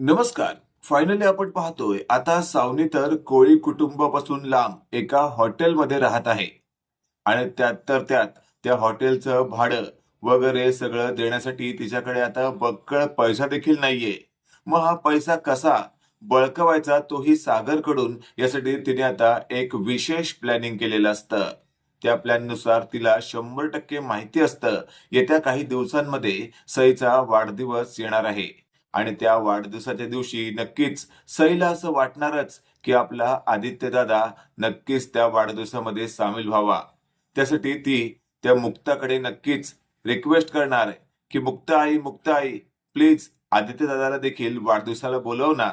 नमस्कार. फायनली आपण पाहतोय आता सावनी तर कोळी कुटुंबापासून लांब एका हॉटेलमध्ये राहत आहे. आणि त्यात तर त्यात त्या हॉटेलचं भाडं वगैरे सगळं देण्यासाठी तिच्याकडे आता बक्कळ पैसा देखील नाहीये. मग हा पैसा कसा बळकवायचा तोही सागरकडून यासाठी तिने आता एक विशेष प्लॅनिंग केलेलं असतं. त्या प्लॅननुसार तिला शंभर टक्के माहिती असतं. येत्या काही दिवसांमध्ये सईचा वाढदिवस येणार आहे. आणि त्या वाढदिवसाच्या दिवशी नक्कीच सईला असं वाटणारच की आपला आदित्यदादा नक्कीच त्या वाढदिवसामध्ये सामील व्हावा. त्यासाठी ती त्या मुक्ताकडे नक्कीच रिक्वेस्ट करणार की मुक्ता आई मुक्ता आई प्लीज आदित्यदादाला देखील वाढदिवसाला बोलव ना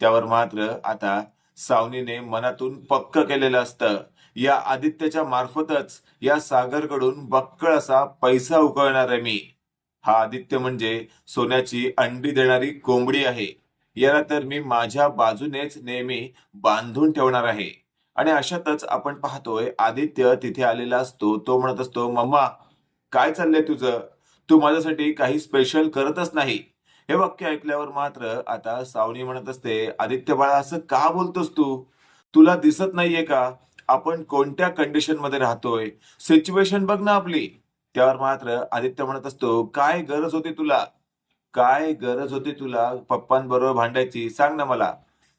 त्यावर मात्र आता सावनीने मनातून पक्क केलेलं असतं. या आदित्यच्या मार्फतच या सागरकडून बक्कळ असा पैसा उकळणार आहे मी. हा आदित्य म्हणजे सोन्याची अंडी देणारी कोंबडी आहे. याला तर मी माझ्या बाजूनेच नेहमी बांधून ठेवणार आहे. आणि अशातच आपण पाहतोय आदित्य तिथे आलेला असतो. तो म्हणत असतो मम्मा काय चाललंय तुझं? तू माझ्यासाठी काही स्पेशल करतच नाही. हे वाक्य ऐकल्यावर मात्र आता सावनी म्हणत असते आदित्य बाळा असं का बोलतोस तू? तुला दिसत नाहीये का? आपण कोणत्या कंडिशनमध्ये राहतोय? सिच्युएशन बघ ना आपली. त्यावर मात्र आदित्य म्हणत असतो काय गरज होती तुला? काय गरज होती तुला पप्पांबरोबर भांडायची? सांग ना मला.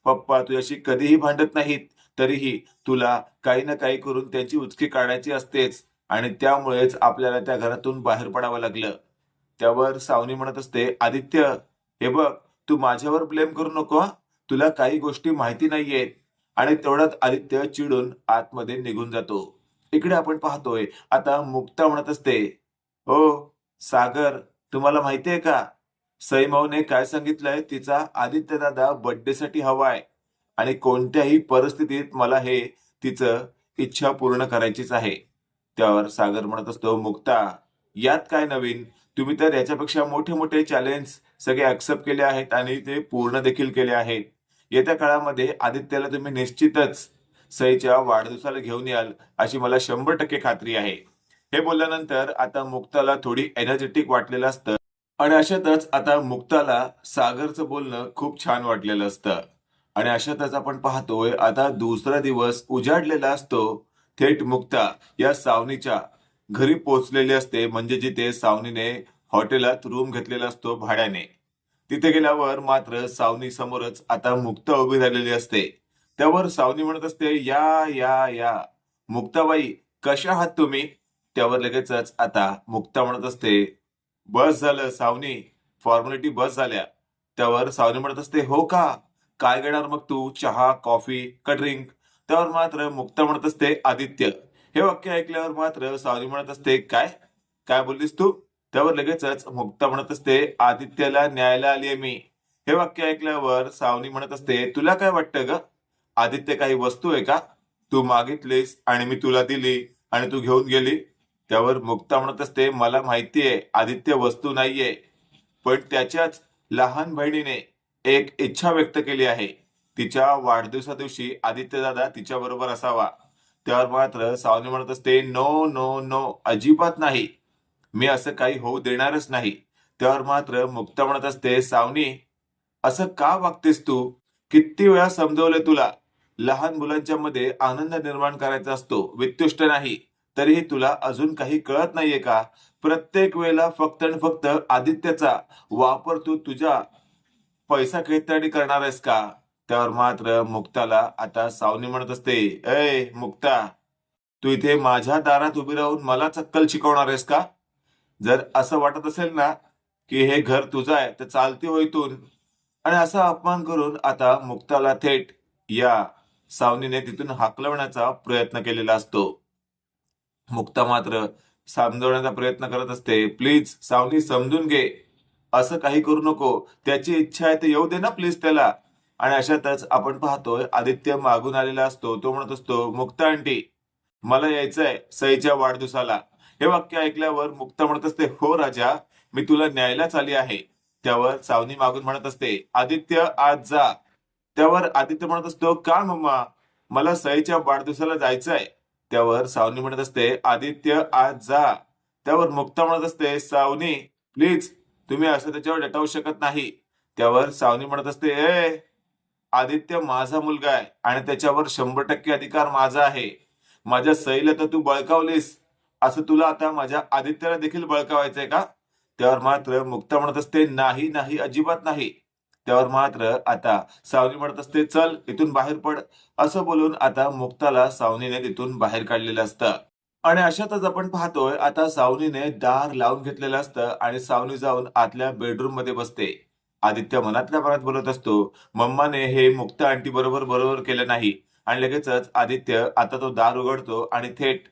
पप्पा तुझ्याशी कधीही भांडत नाहीत तरीही तुला काही ना काही करून त्यांची उचकी काढायची असतेच आणि त्यामुळेच आपल्याला त्या घरातून बाहेर पडावं लागलं. त्यावर सावनी म्हणत असते आदित्य हे बघ तू माझ्यावर ब्लेम करू नको तुला काही गोष्टी माहिती नाहीयेत. आणि तेवढ्यात आदित्य चिडून आतमध्ये निघून जातो. इकडे आपण पाहतोय. आता मुक्ता म्हणत असते. हो सागर तुम्हाला माहितीये का? सईमाऊने काय सांगितलंय? तिचा आदित्य दादा बर्थडे साठी हवाय. आणि कोणत्याही परिस्थितीत मला हे तिचं इच्छा पूर्ण करायचीच आहे. त्यावर सागर म्हणत असतो मुक्ता यात काय नवीन? तुम्ही तर याच्यापेक्षा मोठे मोठे चॅलेंज सगळे ऍक्सेप्ट केले आहेत आणि ते पूर्ण देखील केले आहेत. येत्या काळामध्ये आदित्याला तुम्ही निश्चितच सईच्या वाढदिवसाला घेऊन याल अशी मला शंभर टक्के खात्री आहे. हे बोलल्यानंतर आता मुक्ताला थोडी एनर्जेटिक वाटलेलं असतं. आणि अशातच आता मुक्ताला सागरचं बोलणं खूप छान वाटलेलं असतं. आणि अशातच आपण पाहतोय आता दुसरा दिवस उजाडलेला असतो. थेट मुक्ता या सावनीच्या घरी पोहोचलेली असते. म्हणजे जिथे सावनीने हॉटेलात रूम घेतलेला असतो भाड्याने. तिथे गेल्यावर मात्र सावनी समोरच आता मुक्ता उभी राहिलेली असते. त्यावर सावनी म्हणत असते या या या. मुक्ताबाई कशा आहात तुम्ही? त्यावर लगेचच आता मुक्ता म्हणत असते बस झालं सावनी. फॉर्मॅलिटी बस झाल्या. त्यावर सावनी म्हणत असते हो का? काय घेणार मग तू? चहा कॉफी का ड्रिंक? त्यावर मात्र मुक्ता म्हणत असते आदित्य. हे वाक्य ऐकल्यावर मात्र सावनी म्हणत असते काय? काय बोललीस तू? त्यावर लगेचच मुक्ता म्हणत असते आदित्यला न्यायला आली मी. हे वाक्य ऐकल्यावर सावनी म्हणत असते तुला काय वाटतं ग? आदित्य काही वस्तू आहे का? तू मागितलीस आणि मी तुला दिली आणि तू घेऊन गेली. त्यावर मुक्ता म्हणत असते मला माहितीये आदित्य वस्तू नाहीये पण त्याच्याच लहान बहिणीने एक इच्छा व्यक्त केली आहे. तिच्या वाढदिवसा दिवशी आदित्य दादा तिच्या बरोबर असावा. त्यावर मात्र सावनी म्हणत असते नो नो नो अजिबात नाही. मी असं काही होऊ देणारच नाही. त्यावर मात्र मुक्ता म्हणत असते सावनी असं का वागतेस तू? किती वेळा समजवलंय तुला? लहान मुलांच्या मध्ये आनंद निर्माण करायचा असतो वित्तुष्ट नाही. तरीही तुला अजून काही कळत नाहीये का? प्रत्येक वेळेला फक्त आणि फक्त आदित्यचा वापर तू तुझ्या पैसा खेळताडी करणार आहेस का? त्यावर मात्र मुक्ताला आता सावनी म्हणत असते अय मुक्ता तू इथे माझ्या दारात उभी राहून मला चक्कल शिकवणार आहेस का? जर असं वाटत असेल ना की हे घर तुझं आहे तर चालते होईतून आणि असा अपमान करून आता मुक्ताला थेट या सावनीने तिथून हाकलवण्याचा प्रयत्न केलेला असतो. मुक्ता मात्र समजवण्याचा प्रयत्न करत असते. प्लीज सावनी समजून घे. असं काही करू नको. त्याची इच्छा आहे तर येऊ दे ना प्लीज त्याला. आणि अशातच आपण पाहतोय आदित्य मागून आलेला असतो. तो म्हणत असतो मुक्ता आंटी मला यायचंय सईच्या वाढदिवसाला. हे वाक्य ऐकल्यावर मुक्ता म्हणत असते हो राजा मी तुला न्यायलाच आली आहे. त्यावर सावनी मागून म्हणत असते आदित्य आज जा. त्यावर आदित्य म्हणत असतो का मम्मा मला सईच्या वाढदिवसाला जायचंय त्यावर सावनी म्हणत असते आदित्य आज जा. त्यावर मुक्ता म्हणत असते सावनी प्लीज तुम्ही असं त्याच्यावर डटावू शकत नाही. त्यावर सावनी म्हणत असते ए आदित्य माझा मुलगा आहे आणि त्याच्यावर शंभर टक्के अधिकार माझा आहे. माझ्या सईला तर तू बळकावलीस. असं तुला आता माझ्या आदित्यला देखील बळकावायचंय का? त्यावर मात्र मुक्ता म्हणत असते नाही नाही अजिबात नाही. त्यावर मात्र आता सावनी म्हणत असते चल इथून बाहेर पड. असं बोलून आता मुक्ताला सावनीने तिथून बाहेर काढलेलं असतं. आणि अशातच आपण पाहतोय आता सावनीने दार लावून घेतलेलं असतं आणि सावनी जाऊन आतल्या बेडरूममध्ये बसते. आदित्य मनातल्या मनात बोलत असतो मम्माने हे मुक्ता आंटी बरोबर बरोबर केलं नाही. आणि लगेचच आदित्य आता तो दार उघडतो आणि थेट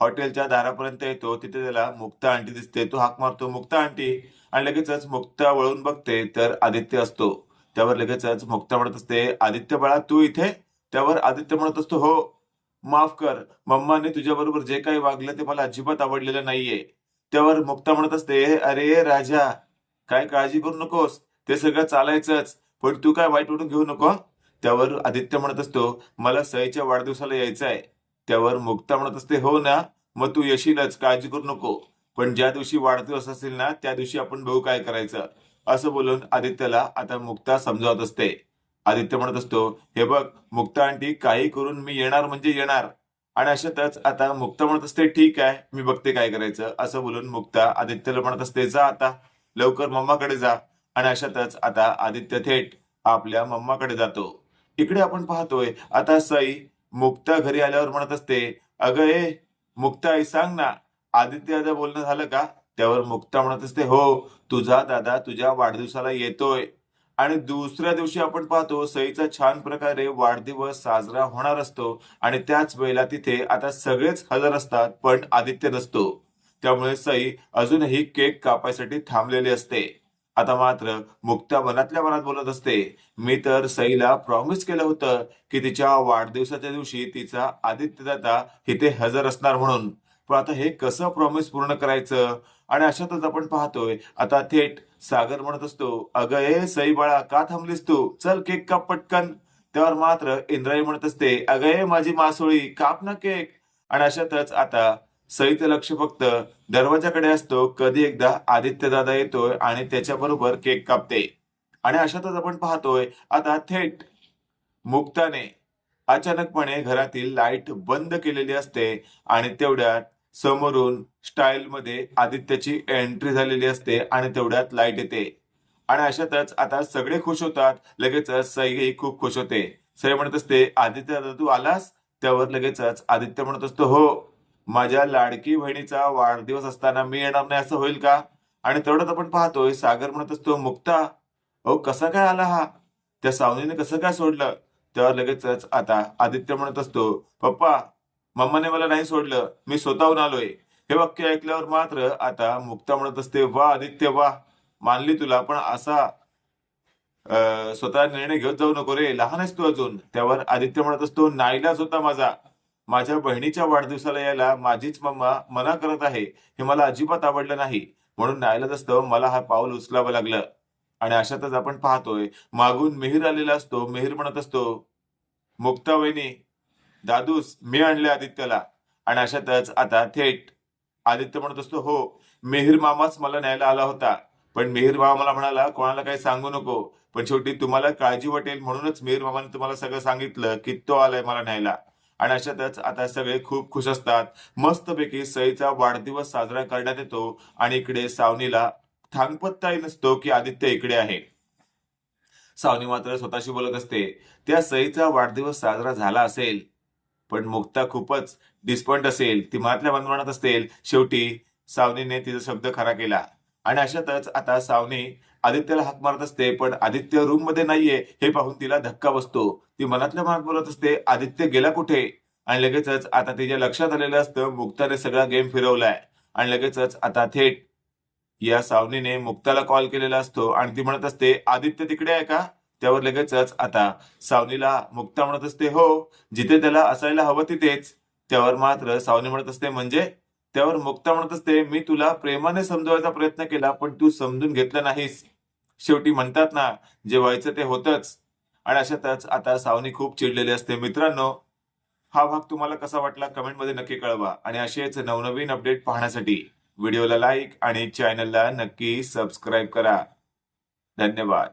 हॉटेलच्या दारापर्यंत येतो तिथे त्याला मुक्ता आंटी दिसते. तो हाक मारतो मुक्ता आंटी. आणि लगेचच मुक्ता वळून बघते तर आदित्य असतो. त्यावर लगेचच मुक्ता म्हणत असते आदित्य बाळा तू इथे? त्यावर आदित्य म्हणत असतो हो माफ कर. मम्माने तुझ्याबरोबर जे काही वागलं ते मला अजिबात आवडलेलं नाहीये. त्यावर मुक्ता म्हणत असते अरे राजा काय काळजी करू नकोस. ते सगळं चालायचंच. पण तू काय वाईट वाटून घेऊ नको त्यावर आदित्य म्हणत असतो मला सईच्या वाढदिवसाला यायचं आहे त्यावर मुक्ता म्हणत असते हो ना मग तू येशीलच काळजी करू नको. पण ज्या दिवशी वाढदिवस असेल ना त्या दिवशी आपण बघू काय करायचं. असं बोलून आदित्यला आता मुक्ता समजावत असते. आदित्य म्हणत असतो हे बघ मुक्ता आंटी काही करून मी येणार म्हणजे येणार. आणि अशातच आता मुक्ता म्हणत असते ठीक आहे मी बघते काय करायचं. असं बोलून मुक्ता आदित्यला म्हणत असते जा आता लवकर मम्माकडे जा. आणि अशातच आता आदित्य थेट आपल्या मम्माकडे जातो. इकडे आपण पाहतोय आता सई मुक्ता घरी आल्यावर म्हणत असते अगं ए मुक्ता आई सांग ना आदित्य दादा बोलणं झालं का? त्यावर मुक्ता म्हणत असते हो तुझा दादा तुझ्या वाढदिवसाला येतोय. आणि दुसऱ्या दिवशी आपण पाहतो सईचा छान प्रकारे वाढदिवस साजरा होणार असतो आणि त्याच वेळेला तिथे आता सगळेच हजर असतात पण आदित्य नसतो. त्यामुळे सई अजूनही केक कापायसाठी थांबलेली असते. आता मात्र मुक्ता मनातल्या मनात बोलत असते. मी तर सईला प्रॉमिस केलं होतं की तिच्या वाढदिवसाच्या दिवशी तिचा आदित्यदाता इथे हजर असणार म्हणून. पण आता हे कसं प्रॉमिस पूर्ण करायचं? आणि अशातच आपण पाहतोय आता थेट सागर म्हणत असतो अगं ए सई बाळा का थांबलीस तू? चल केक काप पटकन. त्यावर मात्र इंद्राई म्हणत असते अगं ए माझी मासोळी काप ना केक. आणि अशातच आता सईचं लक्ष फक्त दरवाजाकडे असतो कधी एकदा आदित्य दादा येतोय आणि त्याच्याबरोबर केक कापते. आणि अशातच आपण पाहतोय आता थेट मुक्ताने अचानकपणे घरातील लाइट बंद केलेली असते आणि तेवढ्यात समोरून स्टाईल मध्ये आदित्यची एंट्री झालेली असते आणि तेवढ्यात लाइट येते. आणि अशातच आता सगळे खुश होतात लगेचच सईही खूप खुश होते. सई म्हणत असते आदित्य दादा तू आलास? त्यावर लगेचच आदित्य म्हणत असतो हो. माझ्या लाडकी बहिणीचा वाढदिवस असताना मी येणार नाही असं होईल का? आणि तेवढ्यात आपण पाहतोय सागर म्हणत असतो मुक्ता अहो कसा काय आला हा? त्या सावनीने कसं काय सोडलं? तेव्हा लगेचच आता आदित्य म्हणत असतो पप्पा मम्माने मला नाही सोडलं मी स्वतःहून आलोय. हे वाक्य ऐकल्यावर मात्र आता मुक्ता म्हणत असते वा आदित्य वा मानली तुला पण असा स्वतः निर्णय घेत जाऊ नको रे लहान आहेस तू अजून. त्यावर आदित्य म्हणत असतो नाईलाच होता माझा. माझ्या बहिणीच्या वाढदिवसाला यायला माझीच मम्मा मना करत आहे हे मला अजिबात आवडलं नाही. म्हणून नाईलाज असतं मला हा पाऊल उचलावं लागलं. आणि अशातच आपण पाहतोय मागून मिहीर आलेला असतो मिहीर म्हणत असतो मुक्ता वहिनी दादूस मी आणले आदित्यला. आणि अशातच आता थेट आदित्य म्हणत असतो हो मिहीर मामाच मला न्यायला आला होता. पण मिहीर मामा मला म्हणाला कोणाला काही सांगू नको. पण शेवटी तुम्हाला काळजी वाटेल म्हणूनच मिहीर मामाने तुम्हाला सगळं सांगितलं की तो आलाय मला न्यायला. आणि अशातच आता सगळे खूप खुश असतात. मस्तपैकी सईचा वाढदिवस साजरा करण्यात येतो आणि इकडे सावनीला थांगपत्ताही नसतो की आदित्य इकडे आहे. सावनी मात्र स्वतःशी बोलत असते त्या सईचा वाढदिवस साजरा झाला असेल पण मुक्ता खूपच डिस्पॉइंट असेल. ती मनातल्या मनमानात असेल शेवटी सावनीने तिचा शब्द खरा केला. आणि अशातच आता सावनी आदित्यला हाक मारत असते पण आदित्य रूममध्ये नाहीये हे पाहून तिला धक्का बसतो. ती मनातल्या मनात बोलत असते आदित्य गेला कुठे? आणि लगेचच आता तिच्या लक्षात आलेलं असतं मुक्ताने सगळा गेम फिरवलाय. आणि लगेचच आता थेट या सावनीने मुक्ताला कॉल केलेला असतो आणि ती म्हणत असते आदित्य तिकडे आहे का? त्यावर लगेचच आता सावनीला मुक्ता म्हणत असते हो जिथे त्याला असायला हवं तिथेच. त्यावर मात्र सावनी म्हणत असते म्हणजे? त्यावर मुक्ता म्हणत असते मी तुला प्रेमाने समजवायचा प्रयत्न केला पण तू समजून घेतलं नाहीस. शेवटी म्हणतात ना जे व्हायचं ते होतच. आणि अशातच आता सावनी खूप चिडलेली असते. मित्रांनो हा भाग तुम्हाला कसा वाटला कमेंटमध्ये नक्की कळवा. आणि असेच नवनवीन अपडेट पाहण्यासाठी व्हिडिओला लाईक आणि चॅनलला नक्की सबस्क्राईब करा. धन्यवाद.